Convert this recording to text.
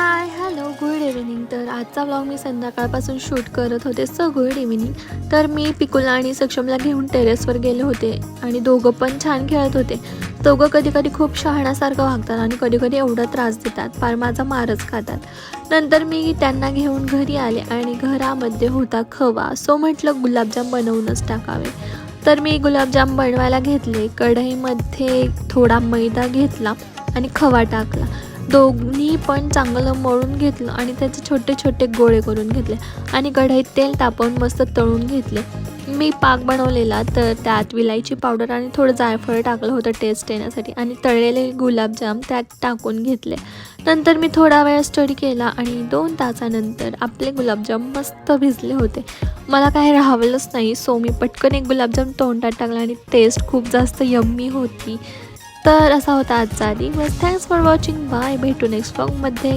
Hi hello good evening तर आजचा blog मी संध्याकाळपासून शूट करत होते. सो गुड इव्हिनिंग तर मी पिकुला आणि सक्षमला घेऊन टेरेसवर गेले होते आणि दोघं पण छान खेळत होते. दोघं कधी कधी खूप शहाण्यासारखं वागतात आणि कधी कधी एवढा त्रास देतात. फार माझा मारच खातात. नंतर मी त्यांना घेऊन घरी आले आणि घरामध्ये होता खवा. सो म्हटलं गुलाबजाम बनवूनच टाकावे. तर मी गुलाबजाम बनवायला घेतले. कढईमध्ये थोडा मैदा घेतला आणि खवा टाकला. दोन्ही पण चांगलं मळून घेतलं आणि त्याचे छोटे छोटे गोळे करून घेतले. आणि कढईत तेल तापवून मस्त तळून घेतले. मी पाक बनवलेला तर त्यात विलायची पावडर आणि थोडं जायफळ टाकलं होतं टेस्ट येण्यासाठी. आणि तळलेले गुलाबजाम त्यात टाकून घेतले. नंतर मी थोडा वेळ स्टडी केला आणि दोन तासानंतर आपले गुलाबजाम मस्त भिजले होते. मला काही राहावलंच नाही सो मी पटकन एक गुलाबजाम तोंडात टाकला आणि टेस्ट खूप जास्त यम्मी होती. तर असा होता आजचा दिवस. थँक्स फॉर वॉचिंग बाय भेटू नेक्स्ट ब्लॉगमध्ये